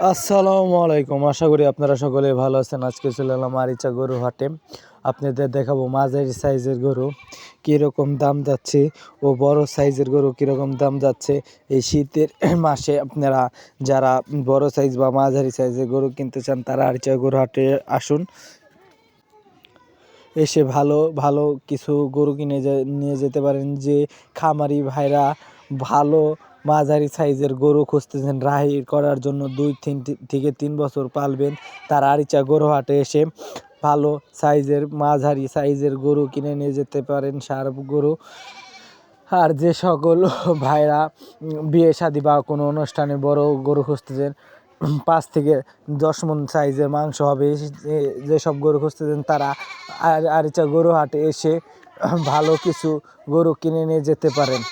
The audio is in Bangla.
আসসালামু আলাইকুম। আশা করি আপনারা সকলে ভালো আছেন। আজকে চলে এলাম আরিচা গরু হাটে। আপনাদের দেখাবো মাঝারি সাইজের গরু কীরকম দাম যাচ্ছে ও বড় সাইজের গরু কীরকম দাম যাচ্ছে। এই শীতের মাসে আপনারা যারা বড় সাইজ বা মাঝারি সাইজের গরু কিনতে চান, তারা আরিচা গরু হাটে আসুন। এসে ভালো ভালো কিছু গরু কিনে নিয়ে যেতে পারেন। যে খামারি ভাইরা ভালো মাঝারি সাইজের গরু খুঁজতেছেন। রাহি করার জন্য দুই, তিন থেকে তিন বছর পালবেন। তার আরিচা গরু হাটে এসে ভালো সাইজের, মাঝারি সাইজের গরু কিনে নিয়ে যেতে পারেন সার গরু। আর যে সকল ভাইরা বিয়ে শাদী বা কোনো অনুষ্ঠানে বড় গরু খুঁজতেছেন, পাঁচ থেকে দশ মন সাইজের মাংস হবে। যেসব গরু খুঁজতেছেন, তারা আর আরিচা গরু হাটে এসে ভালো কিছু গরু কিনে নিয়ে যেতে পারেন।